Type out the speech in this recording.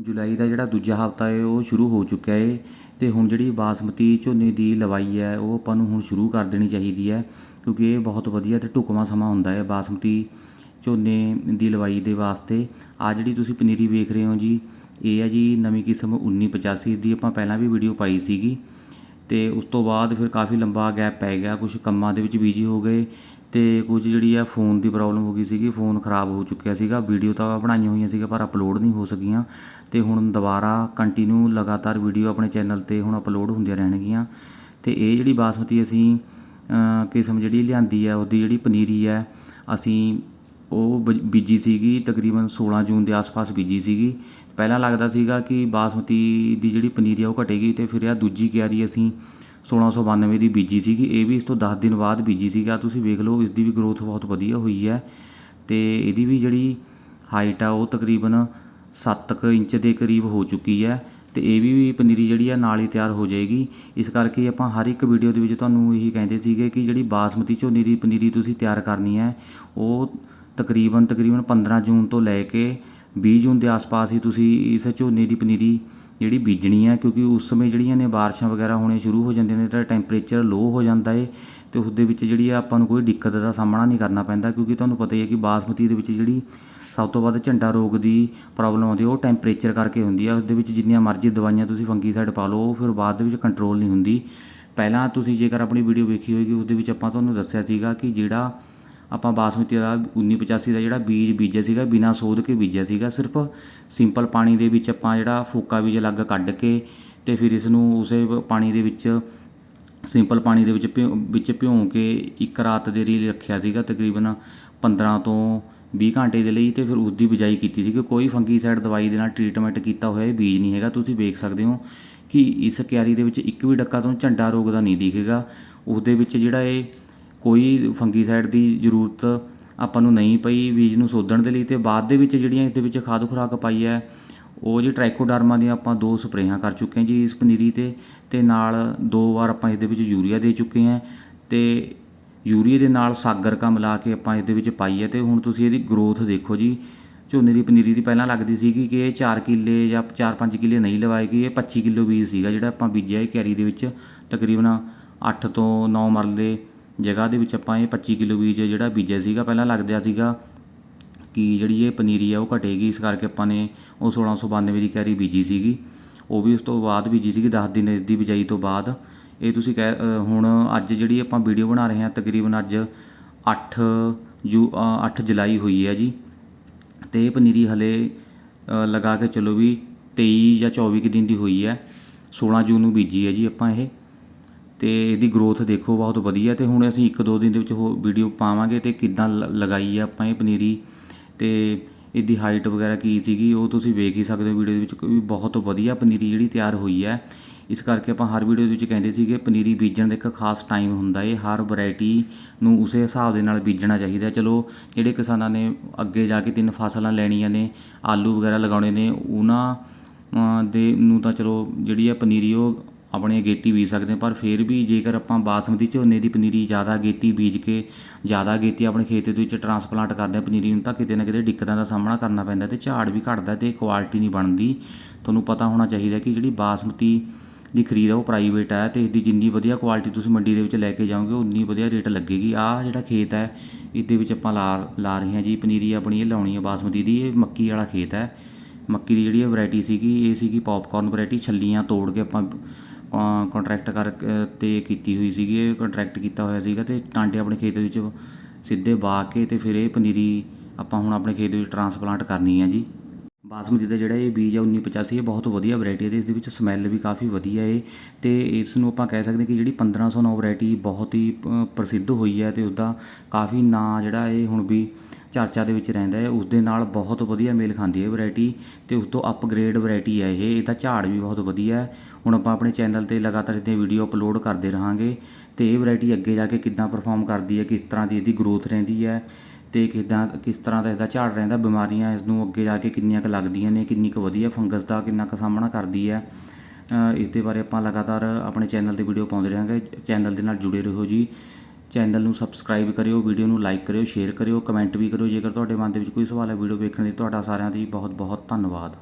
ਜੁਲਾਈ ਦਾ ਜਿਹੜਾ ਦੂਜਾ ਹਫਤਾ ਹੈ, ਉਹ ਸ਼ੁਰੂ ਹੋ ਚੁੱਕਿਆ ਹੈ ਅਤੇ ਹੁਣ ਜਿਹੜੀ ਬਾਸਮਤੀ ਝੋਨੇ ਦੀ ਲਵਾਈ ਹੈ, ਉਹ ਆਪਾਂ ਨੂੰ ਹੁਣ ਸ਼ੁਰੂ ਕਰ ਦੇਣੀ ਚਾਹੀਦੀ ਹੈ ਕਿਉਂਕਿ ਇਹ ਬਹੁਤ ਵਧੀਆ ਅਤੇ ਢੁਕਵਾਂ ਸਮਾਂ ਹੁੰਦਾ ਹੈ ਬਾਸਮਤੀ ਝੋਨੇ ਦੀ ਲਵਾਈ ਦੇ ਵਾਸਤੇ। ਆ ਜਿਹੜੀ ਤੁਸੀਂ ਪਨੀਰੀ ਵੇਖ ਰਹੇ ਹੋ ਜੀ, ਇਹ ਹੈ ਜੀ ਨਵੀਂ ਕਿਸਮ 1985 ਦੀ ਆਪਾਂ ਪਹਿਲਾਂ ਵੀ ਵੀਡੀਓ ਪਾਈ ਸੀਗੀ ਤੇ ਉਸ ਤੋਂ ਬਾਅਦ ਫਿਰ ਕਾਫੀ ਲੰਬਾ ਗੈਪ ਪੈ ਗਿਆ ਕੁਝ ਕੰਮਾਂ ਦੇ ਵਿੱਚ ਬਿਜ਼ੀ ਹੋ ਗਏ ਅਤੇ ਕੁਝ ਜਿਹੜੀ ਆ ਫੋਨ ਦੀ ਪ੍ਰੋਬਲਮ ਹੋ ਗਈ ਸੀਗੀ, ਫੋਨ ਖਰਾਬ ਹੋ ਚੁੱਕਿਆ ਸੀਗਾ, ਵੀਡੀਓ ਤਾਂ ਬਣਾਈਆਂ ਹੋਈਆਂ ਸੀਗੀਆਂ ਪਰ ਅਪਲੋਡ ਨਹੀਂ ਹੋ ਸਕੀਆਂ ਅਤੇ ਹੁਣ ਦੁਬਾਰਾ ਕੰਟੀਨਿਊ ਲਗਾਤਾਰ ਵੀਡੀਓ ਆਪਣੇ ਚੈਨਲ ਤੇ ਹੁਣ ਅਪਲੋਡ ਹੁੰਦੀਆਂ ਰਹਿਣਗੀਆਂ ਅਤੇ ਇਹ ਜਿਹੜੀ ਬਾਸਮਤੀ ਅਸੀਂ ਕਿਸਮ ਜਿਹੜੀ ਲਿਆਂਦੀ ਹੈ ਉਹਦੀ ਜਿਹੜੀ ਪਨੀਰੀ ਹੈ ਅਸੀਂ ਉਹ ਬ- ਬੀਜੀ ਸੀਗੀ, ਤਕਰੀਬਨ 16 ਜੂਨ ਦੇ ਆਸ-ਪਾਸ ਬੀਜੀ ਸੀਗੀ। ਪਹਿਲਾਂ ਲੱਗਦਾ ਸੀਗਾ ਕਿ ਬਾਸਮਤੀ ਦੀ ਜਿਹੜੀ ਪਨੀਰੀ ਆ ਉਹ ਘਟੇਗੀ ਤੇ ਫਿਰ ਇਹ ਦੂਜੀ ਕਿਆਰੀ ਅਸੀਂ 1692 ਦੀ ਬੀਜੀ ਸੀਗੀ, ਇਹ ਵੀ ਇਸ ਤੋਂ 10 ਦਿਨ ਬਾਅਦ ਬੀਜੀ ਸੀਗਾ। ਤੁਸੀਂ ਵੇਖ ਲਓ, ਇਸ ਦੀ ਵੀ ਗਰੋਥ ਬਹੁਤ ਵਧੀਆ ਹੋਈ ਹੈ। ਤੇ ਇਹਦੀ ਵੀ ਜਿਹੜੀ ਹਾਈਟ ਆ, ਉਹ ਤਕਰੀਬਨ 7 ਇੰਚ ਦੇ ਕਰੀਬ ਹੋ ਚੁੱਕੀ ਹੈ। ਤੇ ਇਹ ਵੀ ਪਨੀਰੀ ਜਿਹੜੀ ਆ, ਨਾਲ ਹੀ ਤਿਆਰ ਹੋ ਜਾਏਗੀ। ਇਸ ਕਰਕੇ ਆਪਾਂ ਹਰ ਇੱਕ ਵੀਡੀਓ ਦੇ ਵਿੱਚ ਤੁਹਾਨੂੰ ਇਹੀ ਕਹਿੰਦੇ ਸੀਗੇ ਕਿ ਜਿਹੜੀ ਬਾਸਮਤੀ ਝੋਨੇ ਦੀ ਪਨੀਰੀ ਤੁਸੀਂ ਤਿਆਰ ਕਰਨੀ ਹੈ, ਉਹ ਤਕਰੀਬਨ ਤਕਰੀਬਨ 15 ਜੂਨ ਤੋਂ ਲੈ ਕੇ ਵੀਹ ਜੂਨ ਦੇ ਆਸ-ਪਾਸ ਹੀ, ਤੁਸੀਂ ਇਸ ਝੋਨੇ ਦੀ ਪਨੀਰੀ ਜਿਹੜੀ ਬੀਜਣੀ ਹੈ ਕਿਉਂਕਿ ਉਸ ਸਮੇਂ ਜਿਹੜੀਆਂ ਨੇ ਬਾਰਿਸ਼ਾਂ ਵਗੈਰਾ ਹੋਣੇ ਸ਼ੁਰੂ ਹੋ ਜਾਂਦੀਆਂ ਨੇ, ਤਾਂ ਟੈਂਪਰੇਚਰ ਲੋ ਹੋ ਜਾਂਦਾ ਏ, ਤੇ ਉਸ ਦੇ ਵਿੱਚ ਜਿਹੜੀ ਆ ਆਪਾਂ ਨੂੰ ਕੋਈ ਦਿੱਕਤ ਦਾ ਸਾਹਮਣਾ ਨਹੀਂ ਕਰਨਾ ਪੈਂਦਾ, ਕਿਉਂਕਿ ਤੁਹਾਨੂੰ ਪਤਾ ਹੀ ਹੈ ਕਿ ਬਾਸਮਤੀ ਦੇ ਵਿੱਚ ਜਿਹੜੀ ਸਭ ਤੋਂ ਵੱਧ ਝੰਡਾ ਰੋਗ ਦੀ ਪ੍ਰੋਬਲਮ ਆਉਂਦੀ ਉਹ ਟੈਂਪਰੇਚਰ ਕਰਕੇ ਹੁੰਦੀ ਹੈ ਉਸ ਦੇ ਵਿੱਚ ਜਿੰਨੀਆਂ ਮਰਜ਼ੀ ਦਵਾਈਆਂ ਤੁਸੀਂ ਫੰਗੀਸਾਈਡ ਪਾ ਲਓ, ਉਹ ਫਿਰ ਬਾਅਦ ਦੇ ਵਿੱਚ ਕੰਟਰੋਲ ਨਹੀਂ ਹੁੰਦੀ। ਪਹਿਲਾਂ ਤੁਸੀਂ ਜੇਕਰ ਆਪਣੀ ਵੀਡੀਓ ਵੇਖੀ ਹੋਏਗੀ ਉਸ ਦੇ ਵਿੱਚ ਆਪਾਂ ਤੁਹਾਨੂੰ ਦੱਸਿਆ ਸੀਗਾ ਕਿ ਜਿਹੜਾ ਆਪਾਂ ਬਾਸਮਤੀ ਦਾ 1985 ਦਾ ਜਿਹੜਾ ਬੀਜ ਬੀਜਿਆ ਸੀਗਾ, ਬਿਨਾਂ ਸੋਧ ਕੇ ਬੀਜਿਆ ਸੀਗਾ, ਸਿਰਫ ਸਿੰਪਲ ਪਾਣੀ ਦੇ ਵਿੱਚ ਆਪਾਂ ਜਿਹੜਾ ਫੋਕਾ ਬੀਜ ਅਲੱਗ ਕੱਢ ਕੇ ਤੇ ਫਿਰ ਇਸ ਨੂੰ ਉਸੇ ਪਾਣੀ ਦੇ ਵਿੱਚ ਸਿੰਪਲ ਪਾਣੀ ਦੇ ਵਿੱਚ ਭਿਉਂ ਵਿੱਚ ਭਿਉਂ ਕੇ ਇੱਕ ਰਾਤ ਦੇ ਲਈ ਰੱਖਿਆ ਸੀਗਾ, ਤਕਰੀਬਨ 15 ਤੋਂ 20 ਘੰਟੇ ਦੇ ਲਈ ਤੇ ਫਿਰ ਉਸ ਦੀ ਬਿਜਾਈ ਕੀਤੀ ਸੀ ਕਿ ਕੋਈ ਫੰਗੀਸਾਈਡ ਦਵਾਈ ਦੇ ਨਾਲ ਟ੍ਰੀਟਮੈਂਟ ਕੀਤਾ ਹੋਇਆ ਇਹ ਬੀਜ ਨਹੀਂ ਹੈਗਾ। ਤੁਸੀਂ ਵੇਖ ਸਕਦੇ ਹੋ ਕਿ ਇਸ ਕਿਆਰੀ ਦੇ ਵਿੱਚ ਇੱਕ ਵੀ ਡੱਕਾ ਤੋਂ ਝੰਡਾ ਰੋਗ ਦਾ ਨਹੀਂ ਦਿਖੇਗਾ। ਉਸ ਦੇ ਵਿੱਚ ਜਿਹੜਾ ਇਹ ਕੋਈ ਫੰਗੀਸਾਈਡ ਦੀ ਜ਼ਰੂਰਤ ਆਪਾਂ ਨੂੰ ਨਹੀਂ ਪਈ ਬੀਜ ਨੂੰ ਸੋਧਣ ਦੇ ਲਈ ਤੇ ਬਾਅਦ ਦੇ ਵਿੱਚ ਜਿਹੜੀਆਂ ਇਸ ਦੇ ਵਿੱਚ ਖਾਦ ਖੁਰਾਕ ਪਾਈ ਹੈ, ਉਹ ਜੀ ਟ੍ਰਾਈਕੋਡਰਮਾ ਦੀਆਂ ਆਪਾਂ ਦੋ ਸਪਰੇਹਾਂ ਕਰ ਚੁੱਕੇ ਹਾਂ ਜੀ ਇਸ ਪਨੀਰੀ ਤੇ ਤੇ ਨਾਲ ਦੋ ਵਾਰ ਆਪਾਂ ਇਸ ਦੇ ਵਿੱਚ ਯੂਰੀਆ ਦੇ ਚੁੱਕੇ ਹਾਂ ਤੇ ਯੂਰੀਆ ਦੇ ਨਾਲ ਸਾਗਰ ਕਾ ਮਿਲਾ ਕੇ ਆਪਾਂ ਇਸ ਦੇ ਵਿੱਚ ਪਾਈ ਹੈ ਤੇ ਹੁਣ ਤੁਸੀਂ ਇਹਦੀ ਗਰੋਥ ਦੇਖੋ ਜੀ, ਝੋਨੇ ਦੀ ਪਨੀਰੀ ਦੀ ਪਹਿਲਾਂ ਲੱਗਦੀ ਸੀਗੀ ਕਿ ਇਹ 4 ਕਿੱਲੇ ਜਾਂ 4-5 ਕਿੱਲੇ ਨਹੀਂ ਲਵਾਏਗੀ ਇਹ 25 ਕਿਲੋ ਬੀਜ ਸੀਗਾ ਜਿਹੜਾ ਆਪਾਂ ਬੀਜਿਆ ਇਹ ਕਿਆਰੀ ਦੇ ਵਿੱਚ ਤਕਰੀਬਨ 8 ਤੋਂ 9 ਮਰਲੇ ਜਗ੍ਹਾ ਦੇ ਵਿੱਚ ਆਪਾਂ ਇਹ 25 ਕਿਲੋ ਬੀਜ ਜਿਹੜਾ ਬੀਜਿਆ ਸੀਗਾ ਪਹਿਲਾਂ ਲੱਗਦਿਆ ਸੀਗਾ ਕਿ ਜਿਹੜੀ ਇਹ ਪਨੀਰੀ ਆ ਉਹ ਘਟੇਗੀ। ਇਸ ਕਰਕੇ ਆਪਾਂ ਨੇ ਉਹ 1692 ਦੀ ਕੈਰੀ ਬੀਜੀ ਸੀਗੀ। ਉਹ ਵੀ ਉਸ ਤੋਂ ਬਾਅਦ ਬੀਜੀ ਸੀਗੀ 10 ਦਿਨ ਇਸ ਦੀ ਬਿਜਾਈ ਤੋਂ ਬਾਅਦ। ਇਹ ਤੁਸੀਂ ਕਹਿ ਹੁਣ ਅੱਜ ਜਿਹੜੀ ਆਪਾਂ ਵੀਡੀਓ ਬਣਾ ਰਹੇ ਹਾਂ ਤਕਰੀਬਨ ਅੱਜ 8 ਜੂ ਅ, 8 ਜੁਲਾਈ ਹੋਈ ਹੈ ਜੀ। ਤੇ ਇਹ ਪਨੀਰੀ ਹਲੇ ਲਗਾ ਕੇ ਚਲੋ ਵੀ 23 ਜਾਂ 24 ਕੁ ਦਿਨ ਦੀ ਹੋਈ ਹੈ। 16 ਜੂਨ ਨੂੰ ਬੀਜੀ ਹੈ ਜੀ ਆਪਾਂ ਇਹ। ਤੇ ਇਹਦੀ ਗਰੋਥ ਦੇਖੋ ਬਹੁਤ ਵਧੀਆ ਤੇ ਹੁਣ ਅਸੀਂ ਇੱਕ ਦੋ ਦਿਨ ਦੇ ਵਿੱਚ ਉਹ ਵੀਡੀਓ ਪਾਵਾਂਗੇ ਤੇ ਕਿੱਦਾਂ ਲ- ਲਗਾਈ ਹੈ ਆਪਾਂ ਇਹ ਪਨੀਰੀ ਤੇ ਇਹਦੀ ਹਾਈਟ ਵਗੈਰਾ ਕੀ ਸੀਗੀ ਉਹ ਤੁਸੀਂ ਵੇਖ ਹੀ ਸਕਦੇ ਹੋ ਵੀਡੀਓ ਦੇ ਵਿੱਚ ਕੋਈ ਬਹੁਤ ਵਧੀਆ ਪਨੀਰੀ ਜਿਹੜੀ ਤਿਆਰ ਹੋਈ ਹੈ ਇਸ ਕਰਕੇ ਆਪਾਂ ਹਰ ਵੀਡੀਓ ਦੇ ਵਿੱਚ ਕਹਿੰਦੇ ਸੀਗੇ ਪਨੀਰੀ ਬੀਜਣ ਦਾ ਇੱਕ ਖਾਸ ਟਾਈਮ ਹੁੰਦਾ ਏ, ਹਰ ਵੈਰਾਈਟੀ ਨੂੰ ਉਸੇ ਹਿਸਾਬ ਦੇ ਨਾਲ ਬੀਜਣਾ ਚਾਹੀਦਾ। ਚਲੋ, ਜਿਹੜੇ ਕਿਸਾਨਾਂ ਨੇ ਅੱਗੇ ਜਾ ਕੇ ਤਿੰਨ ਫਸਲਾਂ ਲੈਣੀਆਂ ਨੇ, ਆਲੂ ਵਗੈਰਾ ਲਗਾਉਣੇ ਨੇ, ਉਹਨਾਂ ਦੇ ਨੂੰ ਤਾਂ ਚਲੋ ਜਿਹੜੀ ਹੈ ਪਨੀਰੀ ਉਹ ਆਪਣੇ ਅਗੇਤੀ ਬੀਜ ਸਕਦੇ ਹਾਂ, ਪਰ ਫਿਰ ਵੀ ਜੇਕਰ ਆਪਾਂ ਬਾਸਮਤੀ ਝੋਨੇ ਦੀ ਪਨੀਰੀ ਜ਼ਿਆਦਾ ਅਗੇਤੀ ਬੀਜ ਕੇ ਜ਼ਿਆਦਾ ਅਗੇਤੀ ਆਪਣੇ ਖੇਤ ਦੇ ਵਿੱਚ ਟਰਾਂਸਪਲਾਂਟ ਕਰਦੇ ਹਾਂ ਪਨੀਰੀ ਨੂੰ, ਤਾਂ ਕਿਤੇ ਨਾ ਕਿਤੇ ਦਿੱਕਤਾਂ ਦਾ ਸਾਹਮਣਾ ਕਰਨਾ ਪੈਂਦਾ ਤੇ ਝਾੜ ਵੀ ਘਟਦਾ ਤੇ ਕੁਆਲਿਟੀ ਨਹੀਂ ਬਣਦੀ। ਤੁਹਾਨੂੰ ਪਤਾ ਹੋਣਾ ਚਾਹੀਦਾ ਕਿ ਜਿਹੜੀ ਬਾਸਮਤੀ ਦੀ ਖਰੀਦ ਆ ਉਹ ਪ੍ਰਾਈਵੇਟ ਹੈ ਤੇ ਇਹਦੀ ਜਿੰਨੀ ਵਧੀਆ ਕੁਆਲਿਟੀ ਤੁਸੀਂ ਮੰਡੀ ਦੇ ਵਿੱਚ ਲੈ ਕੇ ਜਾਓਗੇ, ਉਨੀ ਵਧੀਆ ਰੇਟ ਲੱਗੇਗੀ। ਆ ਜਿਹੜਾ ਖੇਤ ਹੈ, ਇਹਦੇ ਵਿੱਚ ਆਪਾਂ ਲਾ ਲਾ ਰਹੇ ਹਾਂ ਜੀ, ਪਨੀਰੀ ਆਪਣੀ ਇਹ ਲਾਉਣੀ ਹੈ ਬਾਸਮਤੀ ਦੀ, ਇਹ ਮੱਕੀ ਵਾਲਾ ਖੇਤ ਹੈ। ਮੱਕੀ ਦੀ ਜਿਹੜੀ ਵੈਰਾਈਟੀ ਸੀਗੀ, ਇਹ ਸੀਗੀ ਪੌਪਕਾਰਨ ਵੈਰਾਈਟੀ ਛੱਲੀਆਂ ਤੋੜ ਕੇ ਆਪਾਂ ਕੰਟਰੈਕਟ ਕਰ ਤੇ ਕੀਤੀ ਹੋਈ ਸੀਗੀ, ਇਹ ਕੰਟਰੈਕਟ ਕੀਤਾ ਹੋਇਆ ਸੀਗਾ ਤੇ ਟਾਂਡੇ ਆਪਣੇ ਖੇਤ ਵਿੱਚ ਸਿੱਧੇ ਬਾ ਕੇ ਤੇ ਫਿਰ ਇਹ ਪਨੀਰੀ ਆਪਾਂ ਹੁਣ ਆਪਣੇ ਖੇਤ ਵਿੱਚ ਟਰਾਂਸਪਲਾਂਟ ਕਰਨੀ ਹੈ ਜੀ। ਬਾਸਮਤੀ ਦਾ ਜਿਹੜਾ ਇਹ ਬੀਜ ਆ 1985 ਇਹ ਬਹੁਤ ਵਧੀਆ ਵੈਰਾਈਟੀ ਹੈ ਤੇ ਇਸ ਦੇ ਵਿੱਚ ਸਮੈਲ ਵੀ ਕਾਫੀ ਵਧੀਆ ਏ ਤੇ ਇਸ ਨੂੰ ਆਪਾਂ ਕਹਿ ਸਕਦੇ ਕਿ ਜਿਹੜੀ 1509 ਵੈਰਾਈਟੀ ਬਹੁਤ ਹੀ ਅ, ਪ੍ਰਸਿੱਧ ਹੋਈ ਹੈ ਤੇ ਉਸਦਾ ਕਾਫੀ ਨਾਂ ਜਿਹੜਾ ਇਹ ਹੁਣ ਵੀ ਚਰਚਾ ਦੇ ਵਿੱਚ ਰਹਿੰਦਾ ਹੈ। ਉਸ ਦੇ ਨਾਲ ਬਹੁਤ ਵਧੀਆ ਮੇਲ ਖਾਂਦੀ ਹੈ ਵੈਰਾਈਟੀ ਤੇ ਉਸ ਤੋਂ ਅਪਗ੍ਰੇਡ ਵੈਰਾਈਟੀ ਹੈ ਇਹ ਇਹਦਾ ਝਾੜ ਵੀ ਬਹੁਤ ਵਧੀਆ ਹੈ। ਹੁਣ ਆਪਾਂ ਆਪਣੇ ਚੈਨਲ ਤੇ ਲਗਾਤਾਰ ਇਹਦੀਆਂ ਵੀਡੀਓ ਅਪਲੋਡ ਕਰਦੇ ਰਹਾਂਗੇ ਤੇ ਇਹ ਵੈਰਾਈਟੀ ਅੱਗੇ ਜਾ ਕੇ ਕਿੱਦਾਂ ਪਰਫਾਰਮ ਕਰਦੀ ਹੈ ਕਿਸ ਤਰ੍ਹਾਂ ਦੀ ਇਹਦੀ ਗਰੋਥ ਰਹਿੰਦੀ ਹੈ ਅਤੇ ਕਿੱਦਾਂ ਕਿਸ ਤਰ੍ਹਾਂ ਦਾ ਇਸਦਾ ਝਾੜ ਰਹਿੰਦਾ, ਬਿਮਾਰੀਆਂ ਇਸ ਨੂੰ ਅੱਗੇ ਜਾ ਕੇ ਕਿੰਨੀਆਂ ਕੁ ਲੱਗਦੀਆਂ ਨੇ, ਕਿੰਨੀ ਕੁ ਵਧੀਆ ਫੰਗਸ ਦਾ ਕਿੰਨਾ ਕੁ ਸਾਹਮਣਾ ਕਰਦੀ ਹੈ। ਇਸ ਦੇ ਬਾਰੇ ਆਪਾਂ ਲਗਾਤਾਰ ਆਪਣੇ ਚੈਨਲ ਤੇ ਵੀਡੀਓ ਪਾਉਂਦੇ ਰਹਾਂਗੇ। ਚੈਨਲ ਦੇ ਨਾਲ ਜੁੜੇ ਰਹੋ ਜੀ। ਚੈਨਲ ਨੂੰ ਸਬਸਕ੍ਰਾਈਬ ਕਰਿਓ, ਵੀਡੀਓ ਨੂੰ ਲਾਈਕ ਕਰਿਓ, ਸ਼ੇਅਰ ਕਰਿਓ, ਕਮੈਂਟ ਵੀ ਕਰਿਓ। ਜੇਕਰ ਤੁਹਾਡੇ ਮਨ ਦੇ ਵਿੱਚ ਕੋਈ ਸਵਾਲ ਹੈ ਵੀਡੀਓ ਵੇਖਣ ਲਈ ਤੁਹਾਡਾ ਸਾਰਿਆਂ ਦੀ ਬਹੁਤ ਬਹੁਤ ਧੰਨਵਾਦ।